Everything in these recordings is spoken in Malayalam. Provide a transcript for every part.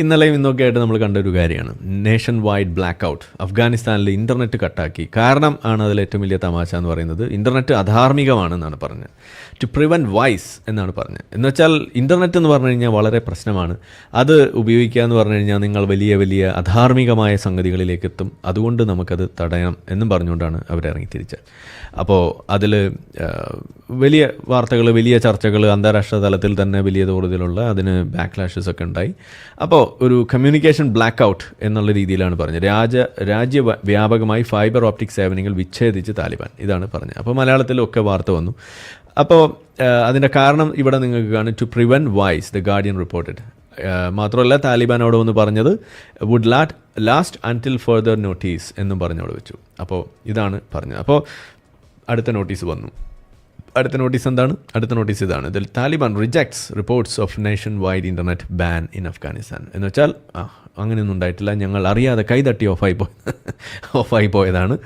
ഇന്നലെയും ഇന്നൊക്കെ ആയിട്ട് നമ്മൾ കണ്ട ഒരു കാര്യമാണ്. നേഷൻ വൈഡ് ബ്ലാക്ക് ഔട്ട് അഫ്ഗാനിസ്ഥാനിൽ ഇന്റർനെറ്റ് കട്ടാക്കി. കാരണം ആണ് അതിൽ ഏറ്റവും വലിയ തമാശ എന്ന് പറയുന്നത്. ഇന്റർനെറ്റ് അധാർമികമാണെന്നാണ് പറഞ്ഞത്. ടു പ്രിവെന്റ് വൈസ് എന്നാണ് പറഞ്ഞത്. എന്ന് വെച്ചാൽ ഇന്റർനെറ്റ് എന്ന് പറഞ്ഞു കഴിഞ്ഞാൽ വളരെ പ്രശ്നമാണ്. അത് ഉപയോഗിക്കുക എന്ന് പറഞ്ഞു കഴിഞ്ഞാൽ നിങ്ങൾ വലിയ വലിയ അധാർമികമായ സംഗതികളിലേക്ക് എത്തും. അതുകൊണ്ട് നമുക്കത് തടയണം എന്നും പറഞ്ഞുകൊണ്ടാണ് അവരിറങ്ങി തിരിച്ചത്. അപ്പോൾ അതിൽ വലിയ വാർത്തകൾ വലിയ ചർച്ചകൾ അന്താരാഷ്ട്ര തലത്തിൽ തന്നെ വലിയ തോതിലുള്ള അതിന് ബാക്ക്ലാഷസ് ഒക്കെ ഉണ്ടായി. അപ്പോൾ ഒരു കമ്മ്യൂണിക്കേഷൻ ബ്ലാക്ക് ഔട്ട് എന്നുള്ള രീതിയിലാണ് പറഞ്ഞത്. രാജ രാജ്യ വ്യാപകമായി ഫൈബർ ഓപ്റ്റിക് സേവനങ്ങൾ വിച്ഛേദിച്ച് താലിബാൻ. ഇതാണ് പറഞ്ഞത്. അപ്പോൾ മലയാളത്തിലൊക്കെ വാർത്ത വന്നു. അപ്പോൾ അതിന്റെ കാരണം ഇവിടെ നിങ്ങൾക്ക് കാണും. To prevent vice the Guardian reported മാത്രമല്ല താലിബാൻ അവിടെ വന്ന് പറഞ്ഞത് വുഡ് ലാറ്റ് ലാസ്റ്റ് അന്റിൽ ഫർദർ നോട്ടീസ് എന്നും പറഞ്ഞവിടെ വെച്ചു. അപ്പോൾ ഇതാണ് പറഞ്ഞത്. അപ്പോൾ അടുത്ത നോട്ടീസ് വന്നു. അടുത്ത നോട്ടീസ് എന്താണ്? അടുത്ത നോട്ടീസ് ഇതാണ്. ഇതിൽ Taliban rejects reports of nationwide internet ban in Afghanistan എന്ന് വെച്ചാൽ ആ അങ്ങനെയൊന്നും ഉണ്ടായിട്ടില്ല. ഞങ്ങൾ അറിയാതെ കൈതട്ടി ഓഫായി പോയി. ഓഫായി പോയതാണ്.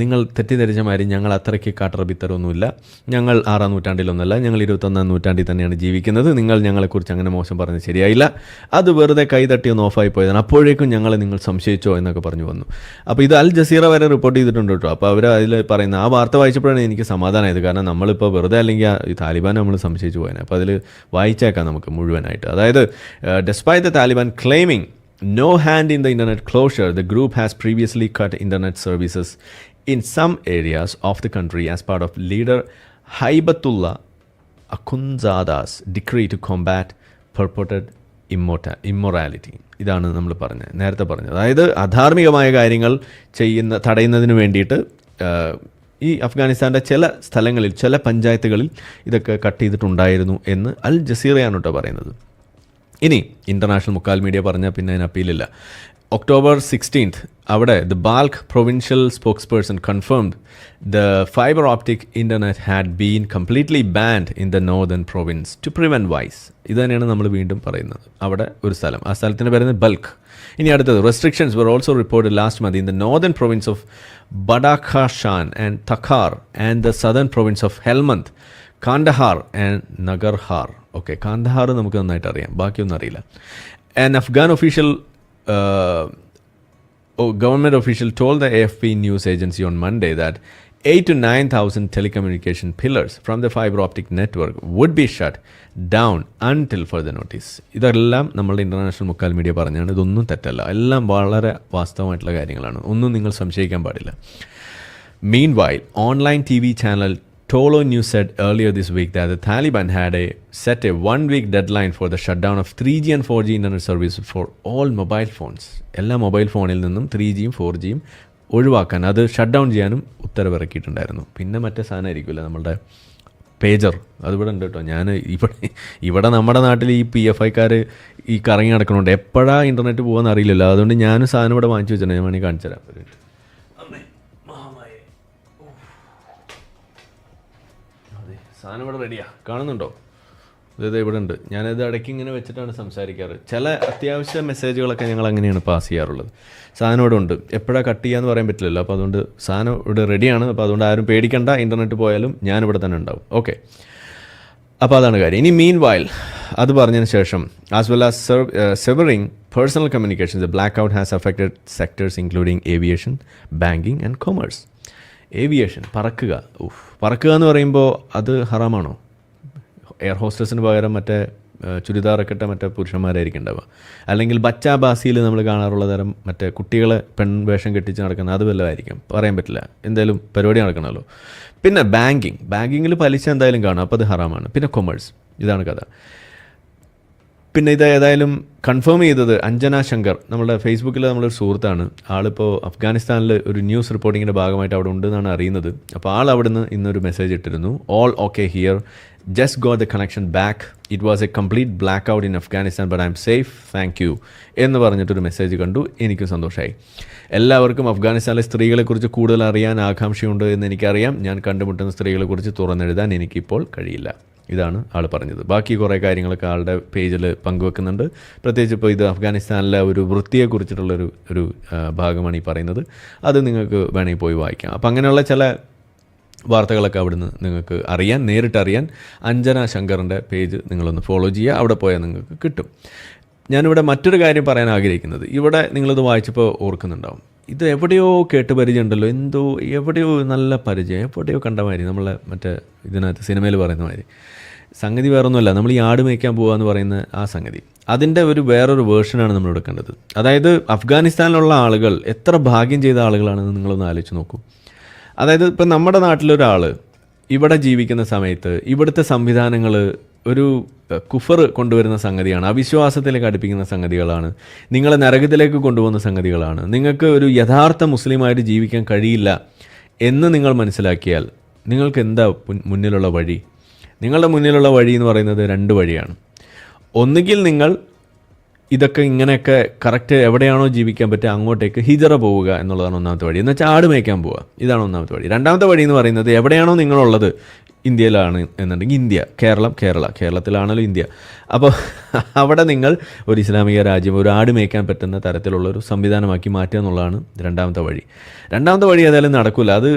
നിങ്ങൾ തെറ്റിദ്ധരിച്ച മാതിരി ഞങ്ങൾ അത്രയ്ക്ക് കാട്ടറബിത്തരൊന്നുമില്ല. ഞങ്ങൾ ആറാം നൂറ്റാണ്ടിലൊന്നല്ല ഞങ്ങൾ ഇരുപത്തൊന്നാം നൂറ്റാണ്ടിൽ തന്നെയാണ് ജീവിക്കുന്നത്. നിങ്ങൾ ഞങ്ങളെക്കുറിച്ച് അങ്ങനെ മോശം പറഞ്ഞ് ശരിയായില്ല. അത് വെറുതെ കൈതട്ടി ഒന്ന് ഓഫായി പോയതാണ്. അപ്പോഴേക്കും ഞങ്ങളെ നിങ്ങൾ സംശയിച്ചോ എന്നൊക്കെ പറഞ്ഞു വന്നു. അപ്പോൾ ഇത് അൽ ജസീറ വരെ റിപ്പോർട്ട് ചെയ്തിട്ടുണ്ട് കേട്ടോ. അപ്പോൾ അവർ അതിൽ പറയുന്ന ആ വാർത്ത വായിച്ചപ്പോഴാണ് എനിക്ക് സമാധാനമായത്. കാരണം നമ്മളിപ്പോൾ വെറുതെ അല്ലെങ്കിൽ ഈ താലിബാൻ നമ്മൾ സംശയിച്ചു പോയതിനെ അപ്പോൾ അതിൽ വായിച്ചേക്കാം നമുക്ക് മുഴുവനായിട്ട്. അതായത് despite the Taliban claiming no hand in the internet closure, the group has previously cut internet services in some areas of the country as part of leader Haibatullah Akunzada's decree to combat purported ഇമ്മോട്ട ഇമ്മൊറാലിറ്റി ഇതാണ് നമ്മൾ പറഞ്ഞത് നേരത്തെ പറഞ്ഞത് അതായത് അധാർമികമായ കാര്യങ്ങൾ ചെയ്യുന്ന തടയുന്നതിന് വേണ്ടിയിട്ട് ഈ അഫ്ഗാനിസ്ഥാന്റെ ചില സ്ഥലങ്ങളിൽ ചില പഞ്ചായത്തുകളിൽ ഇതൊക്കെ കട്ട് ചെയ്തിട്ടുണ്ടായിരുന്നു എന്ന് അൽ ജസീറയാണ് കേട്ടോ പറയുന്നത് ഇനി ഇന്റർനാഷണൽ മുക്കാൽ മീഡിയ പറഞ്ഞാൽ പിന്നെ അതിന് അപ്പീലില്ല. ഒക്ടോബർ സിക്സ്റ്റീൻത്ത് അവിടെ the Balkh provincial spokesperson confirmed the fibre optic internet had been completely banned in the northern province to prevent vice. ഇത് തന്നെയാണ് നമ്മൾ വീണ്ടും പറയുന്നത്. അവിടെ ഒരു സ്ഥലം. ആ സ്ഥലത്തിന് പറയുന്നത് ബൾക്ക് ഇനി അടുത്തത് restrictions were also reported last month in the northern province of Badakhshan and Takhar and the southern province of Helmand Kandahar and Nangarhar okay Kandahar നമുക്ക് നന്നായിട്ട് അറിയാം. ബാക്കിയൊന്നും അറിയില്ല. An Afghan official government official told the F P news agency on Monday that eight to nine thousand telecommunication fillers from the fibre optic network would be shut down until for the notice ഇതെല്ലാം നമ്മളുടെ ഇന്റർനാഷണൽ മുക്കാൽ മീഡിയ പറഞ്ഞാണ്. ഇതൊന്നും തെറ്റല്ല. എല്ലാം വളരെ വാസ്തവമായിട്ടുള്ള കാര്യങ്ങളാണ്. ഒന്നും നിങ്ങൾ സംശയിക്കാൻ പാടില്ല. Meanwhile online T V channel Tolo News said earlier this week that the Taliban had a, set a one week deadline for the shutdown of 3G and 4G internet service for all mobile phones. എല്ലാ മൊബൈൽ ഫോണിൽ നിന്നും ത്രീ ജിയും ഫോർ ജിയും ഒഴിവാക്കാൻ അത് ഷട്ട് ഡൗൺ ചെയ്യാനും ഉത്തരവിറക്കിയിട്ടുണ്ടായിരുന്നു. പിന്നെ മറ്റേ സാധനമായിരിക്കുമല്ലോ നമ്മളുടെ പേജർ അതിവിടെ ഉണ്ട് കേട്ടോ. ഞാൻ ഇവിടെ ഇവിടെ നമ്മുടെ നാട്ടിൽ ഈ പി എഫ് ഐക്കാർ ഈ കറങ്ങി നടക്കണുണ്ട് എപ്പോഴാണ് ഇന്റർനെറ്റ് പോകുമെന്ന് അറിയില്ലല്ലോ. അതുകൊണ്ട് ഞാനും സാധനം ഇവിടെ വാങ്ങിച്ചു വെച്ചിട്ടുണ്ട്. ഞാൻ വേണമെങ്കിൽ കാണിച്ചു തരാം സാധനം ഇവിടെ റെഡിയാ കാണുന്നുണ്ടോ? ഇത് ഇവിടെ ഉണ്ട്. ഞാനത് ഇടയ്ക്ക് ഇങ്ങനെ വെച്ചിട്ടാണ് സംസാരിക്കാറ്. ചില അത്യാവശ്യ മെസ്സേജുകളൊക്കെ ഞങ്ങൾ അങ്ങനെയാണ് പാസ് ചെയ്യാറുള്ളത്. സാധനം ഇവിടെ ഉണ്ട്. എപ്പോഴാണ് കട്ട് ചെയ്യാന്ന് പറയാൻ പറ്റില്ലല്ലോ. അപ്പോൾ അതുകൊണ്ട് സാധനം ഇവിടെ റെഡിയാണ് അപ്പോൾ അതുകൊണ്ട് ആരും പേടിക്കണ്ട. ഇന്റർനെറ്റ് പോയാലും ഞാൻ ഞാനിവിടെ തന്നെ ഉണ്ടാവും. ഓക്കെ അപ്പോൾ അതാണ് കാര്യം. ഇനി മീൻ വയൽ അത് പറഞ്ഞതിന് ശേഷം as well as severing personal communication black out has affected sectors including aviation banking and commerce aviation പറക്കുക. ഉഫ്. പറക്കുക എന്ന് പറയുമ്പോൾ അത് ഹറാമാണോ? എയർ ഹോസ്റ്റസിന് പകരം മറ്റേ ചുരിദാറൊക്കെ ഇട്ട മറ്റേ പുരുഷന്മാരായിരിക്കും ഉണ്ടാവുക. അല്ലെങ്കിൽ ബച്ചാ ബാസിയിൽ നമ്മൾ കാണാറുള്ള തരം മറ്റേ കുട്ടികളെ പെൺവേഷം കെട്ടിച്ച് നടക്കുന്ന അത് വല്ലതായിരിക്കും. പറയാൻ പറ്റില്ല. എന്തായാലും പരിപാടി നടക്കണമല്ലോ. പിന്നെ ബാങ്കിങ്. ബാങ്കിങ്ങിൽ പലിശ എന്തായാലും കാണും. അപ്പോൾ അത് ഹറാമാണ്. പിന്നെ കൊമേഴ്സ്. ഇതാണ് കഥ. പിന്നെ ഇത് ഏതായാലും കൺഫേം ചെയ്തത് അഞ്ജന ശങ്കർ. നമ്മുടെ ഫേസ്ബുക്കിൽ നമ്മളൊരു സുഹൃത്താണ്. ആളിപ്പോൾ അഫ്ഗാനിസ്ഥാനിൽ ഒരു ന്യൂസ് റിപ്പോർട്ടിങ്ങിന്റെ ഭാഗമായിട്ട് അവിടെ ഉണ്ടെന്നാണ് അറിയുന്നത്. അപ്പോൾ ആൾ അവിടുന്ന് ഇന്നൊരു മെസ്സേജ് ഇട്ടിരുന്നു. All okay here just go the connection back it was a complete blackout in Afghanistan but I'm safe thank you എന്ന് പറഞ്ഞിട്ടൊരു മെസ്സേജ് കണ്ടു. എനിക്കും സന്തോഷമായി എല്ലാവർക്കും അഫ്ഗാനിസ്ഥാനിലെ സ്ത്രീകളെക്കുറിച്ച് കൂടുതൽ അറിയാൻ ആകാംക്ഷയുണ്ട് എന്ന് എനിക്കറിയാം. ഞാൻ കണ്ടുമുട്ടുന്ന സ്ത്രീകളെക്കുറിച്ച് തുറന്നെഴുതാൻ എനിക്കിപ്പോൾ കഴിയില്ല. ഇതാണ് ആൾ പറഞ്ഞത്. ബാക്കി കുറേ കാര്യങ്ങളൊക്കെ ആളുടെ പേജിൽ പങ്കുവെക്കുന്നുണ്ട്. പ്രത്യേകിച്ച് ഇപ്പോൾ ഇത് അഫ്ഗാനിസ്ഥാനിലെ ഒരു വൃത്തിയെക്കുറിച്ചിട്ടുള്ളൊരു ഒരു ഭാഗമാണ് ഈ പറയുന്നത്. അത് നിങ്ങൾക്ക് വേണമെങ്കിൽ പോയി വായിക്കാം. അപ്പം അങ്ങനെയുള്ള ചില വാർത്തകളൊക്കെ അവിടുന്ന് നിങ്ങൾക്ക് അറിയാൻ നേരിട്ടറിയാൻ അഞ്ജന ശങ്കറിന്റെ പേജ് നിങ്ങളൊന്ന് ഫോളോ ചെയ്യുക. അവിടെ പോയാൽ നിങ്ങൾക്ക് കിട്ടും. ഞാനിവിടെ മറ്റൊരു കാര്യം പറയാൻ ആഗ്രഹിക്കുന്നത്. ഇവിടെ നിങ്ങളിത് വായിച്ചപ്പോൾ ഓർക്കുന്നുണ്ടാവും. ഇത് എവിടെയോ കേട്ട് പരിചയമുണ്ടല്ലോ. എന്തോ എവിടെയോ നല്ല പരിചയം. എവിടെയോ കണ്ട മാതിരി നമ്മളെ മറ്റേ ഇതിനകത്ത് സിനിമയിൽ പറയുന്ന മാതിരി. സംഗതി വേറൊന്നുമല്ല. നമ്മൾ ഈ ആട് മേയ്ക്കാൻ പോകുക എന്ന് പറയുന്ന ആ സംഗതി. അതിന്റെ ഒരു വേറൊരു വേർഷനാണ് നമ്മൾ എടുക്കേണ്ടത് അതായത് അഫ്ഗാനിസ്ഥാനിലുള്ള ആളുകൾ എത്ര ഭാഗ്യം ചെയ്ത ആളുകളാണെന്ന് നിങ്ങളൊന്ന് ആലോചിച്ച് നോക്കൂ. അതായത് ഇപ്പം നമ്മുടെ നാട്ടിലൊരാൾ ഇവിടെ ജീവിക്കുന്ന സമയത്ത് ഇവിടുത്തെ സംവിധാനങ്ങൾ ഒരു കുഫർ കൊണ്ടുവരുന്ന സംഗതിയാണ് അവിശ്വാസത്തിലേക്ക് അടുപ്പിക്കുന്ന സംഗതികളാണ് നിങ്ങളെ നരകത്തിലേക്ക് കൊണ്ടുപോകുന്ന സംഗതികളാണ്. നിങ്ങൾക്ക് ഒരു യഥാർത്ഥ മുസ്ലിമായിട്ട് ജീവിക്കാൻ കഴിയില്ല എന്ന് നിങ്ങൾ മനസ്സിലാക്കിയാൽ നിങ്ങൾക്ക് എന്താ മുന്നിലുള്ള വഴി? നിങ്ങളുടെ മുന്നിലുള്ള വഴി എന്ന് പറയുന്നത് രണ്ട് വഴിയാണ്. ഒന്നുകിൽ നിങ്ങൾ ഇതൊക്കെ ഇങ്ങനെയൊക്കെ കറക്റ്റ് എവിടെയാണോ ജീവിക്കാൻ പറ്റുക അങ്ങോട്ടേക്ക് ഹിജറ പോവുക എന്നുള്ളതാണ് ഒന്നാമത്തെ വഴി. എന്ന് വെച്ചാൽ ആട് മേയ്ക്കാൻ പോവുക. ഇതാണ് ഒന്നാമത്തെ വഴി. രണ്ടാമത്തെ വഴി എന്ന് പറയുന്നത് എവിടെയാണോ നിങ്ങളുള്ളത് ഇന്ത്യയിലാണ് എന്നുണ്ടെങ്കിൽ ഇന്ത്യ കേരളം കേരള കേരളത്തിലാണല്ലോ ഇന്ത്യ. അപ്പോൾ അവിടെ നിങ്ങൾ ഒരു ഇസ്ലാമിക രാജ്യം ഒരു ആട് മേയ്ക്കാൻ പറ്റുന്ന തരത്തിലുള്ള ഒരു സംവിധാനമാക്കി മാറ്റുക എന്നുള്ളതാണ് രണ്ടാമത്തെ വഴി. രണ്ടാമത്തെ വഴി ഏതായാലും നടക്കില്ല അത്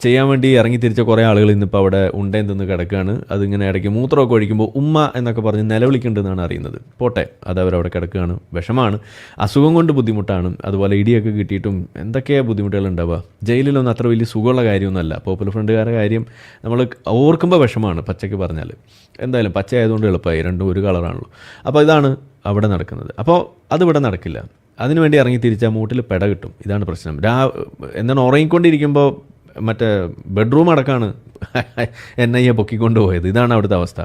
ചെയ്യാൻ വേണ്ടി ഇറങ്ങി തിരിച്ച കുറേ ആളുകൾ ഇന്നിപ്പോൾ അവിടെ ഉണ്ടേൻ തിന്ന് കിടക്കുകയാണ് അതിങ്ങനെ ഇടയ്ക്ക് മൂത്രമൊക്കെ ഒഴിക്കുമ്പോൾ ഉമ്മ എന്നൊക്കെ പറഞ്ഞ് നിലവിളിക്കുന്നുണ്ടെന്നാണ് അറിയുന്നത്. പോട്ടെ അത് അവരവിടെ കിടക്കുകയാണ്. വിഷമാണ്. അസുഖം കൊണ്ട് ബുദ്ധിമുട്ടാണ്. അതുപോലെ ഇടിയൊക്കെ കിട്ടിയിട്ടും എന്തൊക്കെയാണ് ബുദ്ധിമുട്ടുകൾ ഉണ്ടാവുക? ജയിലിലൊന്നും അത്ര വലിയ സുഖമുള്ള കാര്യമൊന്നുമല്ല. പോപ്പുലർ ഫ്രണ്ടുകാരുടെ കാര്യം നമ്മൾ ഓർക്കുമ്പോൾ വിഷമാണ് പച്ചയ്ക്ക് പറഞ്ഞാൽ. എന്തായാലും പച്ച ആയതുകൊണ്ട് എളുപ്പമായി. രണ്ടും ഒരു കളറാണല്ലോ അപ്പോൾ ഇതാണ് അവിടെ നടക്കുന്നത്. അപ്പോൾ അതിവിടെ നടക്കില്ല. അതിനുവേണ്ടി ഇറങ്ങി തിരിച്ചാൽ മൂട്ടിൽ പെട കിട്ടും. ഇതാണ് പ്രശ്നം. രാ എന്താണ് ഉറങ്ങിക്കൊണ്ടിരിക്കുമ്പോൾ മറ്റേ ബെഡ്റൂം അടക്കമാണ് എൻ ഐ എ പൊക്കിക്കൊണ്ട് പോയത് ഇതാണ് അവിടുത്തെ അവസ്ഥ.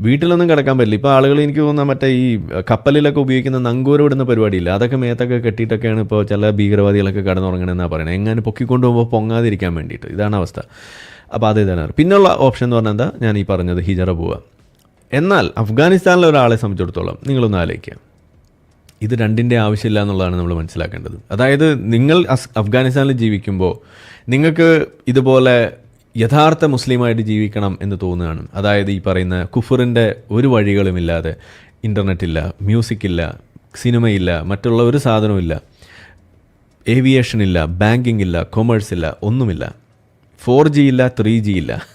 വീട്ടിലൊന്നും കിടക്കാൻ പറ്റില്ല. ഇപ്പോൾ ആളുകൾ എനിക്ക് തോന്നുന്ന മറ്റേ ഈ കപ്പലിലൊക്കെ ഉപയോഗിക്കുന്ന നങ്കൂരം ഇടുന്ന പരിപാടിയില്ല. അതൊക്കെ മേത്തൊക്കെ കെട്ടിയിട്ടൊക്കെയാണ് ഇപ്പോൾ ചില ഭീകരവാദികളൊക്കെ കടന്നുറങ്ങണമെന്നാണ് പറയുന്നത് എങ്ങനെ പൊക്കിക്കൊണ്ട് പോകുമ്പോൾ പൊങ്ങാതിരിക്കാൻ വേണ്ടിയിട്ട്. ഇതാണ് അവസ്ഥ. അപ്പോൾ അതേ തന്നെ പിന്നുള്ള ഓപ്ഷൻ എന്ന് പറഞ്ഞാൽ എന്താ? ഞാൻ ഈ പറഞ്ഞത് ഹിജറ പോവുക. എന്നാൽ അഫ്ഗാനിസ്ഥാനിലെ ഒരാളെ സംബന്ധിച്ചിടത്തോളം നിങ്ങളൊന്ന് ആലോചിക്കുക. ഇത് രണ്ടിന്റെ ആവശ്യമില്ല എന്നുള്ളതാണ് നമ്മൾ മനസ്സിലാക്കേണ്ടത്. അതായത് നിങ്ങൾ അഫ്ഗാനിസ്ഥാനിൽ ജീവിക്കുമ്പോൾ നിങ്ങൾക്ക് ഇതുപോലെ യഥാർത്ഥ മുസ്ലിമായിട്ട് ജീവിക്കണം എന്ന് തോന്നുകയാണ്. അതായത് ഈ പറയുന്ന കുഫറിന്റെ ഒരു വഴികളുമില്ലാതെ ഇന്റർനെറ്റ് ഇല്ല മ്യൂസിക് ഇല്ല സിനിമയില്ല മറ്റുള്ള ഒരു സാധനവുമില്ല ഏവിയേഷൻ ഇല്ല ബാങ്കിങ് ഇല്ല കൊമേഴ്സ് ഇല്ല ഒന്നുമില്ല. ഫോർ ജി ഇല്ല ത്രീ ജി ഇല്ല.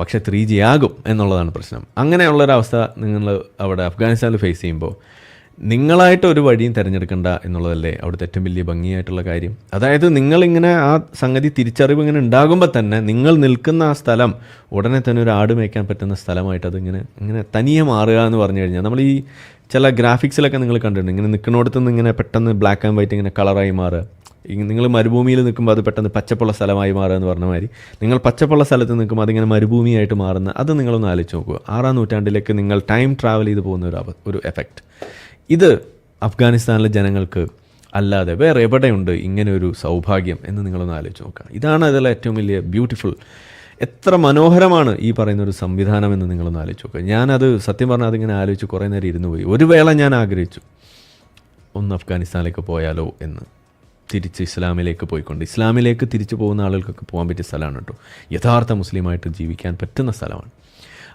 പക്ഷെ ത്രീ ജി ആകും എന്നുള്ളതാണ് പ്രശ്നം. അങ്ങനെയുള്ളൊരവസ്ഥ നിങ്ങൾ അവിടെ അഫ്ഗാനിസ്ഥാനിൽ ഫേസ് ചെയ്യുമ്പോൾ നിങ്ങളായിട്ട് ഒരു വഴിയും തിരഞ്ഞെടുക്കണ്ട എന്നുള്ളതല്ലേ അവിടുത്തെ ഏറ്റവും വലിയ ഭംഗിയായിട്ടുള്ള കാര്യം? അതായത് നിങ്ങളിങ്ങനെ ആ സംഗതി തിരിച്ചറിവ് ഇങ്ങനെ ഉണ്ടാകുമ്പോൾ തന്നെ നിങ്ങൾ നിൽക്കുന്ന ആ സ്ഥലം ഉടനെ തന്നെ ഒരു ആട് മേയ്ക്കാൻ പറ്റുന്ന സ്ഥലമായിട്ട് അതിങ്ങനെ ഇങ്ങനെ തനിയെ മാറുക എന്ന് പറഞ്ഞു കഴിഞ്ഞാൽ നമ്മൾ ഈ ചില ഗ്രാഫിക്സിലൊക്കെ നിങ്ങൾ കണ്ടിട്ടുണ്ട്. ഇങ്ങനെ നിൽക്കുന്നിടത്ത് നിന്ന് ഇങ്ങനെ പെട്ടെന്ന് ബ്ലാക്ക് ആൻഡ് വൈറ്റ് ഇങ്ങനെ കളറായി മാറുക. നിങ്ങൾ മരുഭൂമിയിൽ നിൽക്കുമ്പോൾ അത് പെട്ടെന്ന് പച്ചപ്പുള്ള സ്ഥലമായി മാറുക എന്ന് പറഞ്ഞ മാതിരി. നിങ്ങൾ പച്ചപ്പുള്ള സ്ഥലത്ത് നിൽക്കുമ്പോൾ അതിങ്ങനെ മരുഭൂമിയായിട്ട് മാറുന്ന അത് നിങ്ങളൊന്ന് ആലോചിച്ച് നോക്കുക. ആറാം നൂറ്റാണ്ടിലേക്ക് നിങ്ങൾ ടൈം ട്രാവൽ ചെയ്ത് പോകുന്ന ഒരു ഒരു എഫക്റ്റ് ഇത് അഫ്ഗാനിസ്ഥാനിലെ ജനങ്ങൾക്ക് അല്ലാതെ വേറെ എവിടെയുണ്ട് ഇങ്ങനെ ഒരു സൗഭാഗ്യം എന്ന് നിങ്ങളൊന്ന് ആലോചിച്ച് നോക്കുക. ഇതാണ് അതിലെ ഏറ്റവും വലിയ ബ്യൂട്ടിഫുൾ എത്ര മനോഹരമാണ് ഈ പറയുന്ന ഒരു സംവിധാനം എന്ന് നിങ്ങളൊന്ന് ആലോചിച്ച് നോക്കുക. ഞാനത് സത്യം പറഞ്ഞാൽ അതിങ്ങനെ ആലോചിച്ച് കുറേ നേരം ഇരുന്ന് പോയി. ഒരു വേള ഞാൻ ആഗ്രഹിച്ചു. ഒന്ന് അഫ്ഗാനിസ്ഥാനിലേക്ക് പോയാലോ എന്ന്. തിരിച്ച് ഇസ്ലാമിലേക്ക് പോയിക്കൊണ്ട് ഇസ്ലാമിലേക്ക് തിരിച്ചു പോകുന്ന ആളുകൾക്കൊക്കെ പോകാൻ പറ്റിയ സ്ഥലമാണ് കേട്ടോ. യഥാർത്ഥ മുസ്ലിമായിട്ട് ജീവിക്കാൻ പറ്റുന്ന സ്ഥലമാണ്.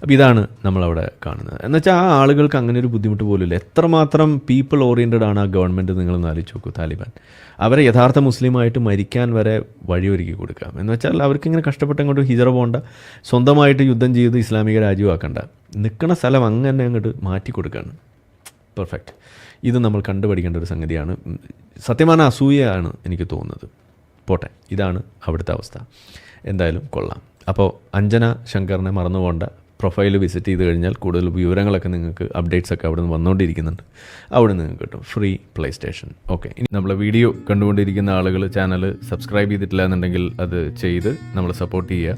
അപ്പോൾ ഇതാണ് നമ്മളവിടെ കാണുന്നത്. എന്നുവെച്ചാൽ ആ ആളുകൾക്ക് അങ്ങനെ ഒരു ബുദ്ധിമുട്ട് പോലുമില്ല. എത്രമാത്രം പീപ്പിൾ ഓറിയന്റഡ് ആണ് ആ ഗവൺമെന്റ് നിങ്ങളൊന്ന് ആലോചിച്ച് നോക്കൂ താലിബാൻ. അവരെ യഥാർത്ഥ മുസ്ലിമായിട്ട് മരിക്കാൻ വരെ വഴിയൊരുക്കി കൊടുക്കാം. എന്ന് വെച്ചാൽ അവർക്ക് ഇങ്ങനെ കഷ്ടപ്പെട്ട് അങ്ങോട്ട് ഹിജറ പോകണ്ട. സ്വന്തമായിട്ട് യുദ്ധം ചെയ്ത് ഇസ്ലാമിക രാജ്യമാക്കണ്ട. നിൽക്കുന്ന സ്ഥലം അങ്ങനെ അങ്ങോട്ട് മാറ്റി കൊടുക്കുകയാണ് പെർഫെക്റ്റ് ഇത് നമ്മൾ കണ്ടുപഠിക്കേണ്ട ഒരു സംഗതിയാണ്. സത്യമാണ് അസൂയയാണ് എനിക്ക് തോന്നുന്നത്. പോട്ടെ ഇതാണ് അവിടുത്തെ അവസ്ഥ. എന്തായാലും കൊള്ളാം. അപ്പോൾ അഞ്ജന ശങ്കറിനെ മറന്നുപോകേണ്ട പ്രൊഫൈൽ വിസിറ്റ് ചെയ്ത് കഴിഞ്ഞാൽ കൂടുതൽ വിവരങ്ങളൊക്കെ നിങ്ങൾക്ക് അപ്ഡേറ്റ്സ് ഒക്കെ അവിടെ നിന്ന് വന്നുകൊണ്ടിരിക്കുന്നുണ്ട് അവിടെ നിങ്ങൾക്ക് കിട്ടും. ഫ്രീ പ്ലേ സ്റ്റേഷൻ ഓക്കെ ഇനി നമ്മളെ വീഡിയോ കണ്ടുകൊണ്ടിരിക്കുന്ന ആളുകൾ ചാനൽ സബ്സ്ക്രൈബ് ചെയ്തിട്ടില്ല എന്നുണ്ടെങ്കിൽ അത് ചെയ്ത് നമ്മൾ സപ്പോർട്ട് ചെയ്യുക.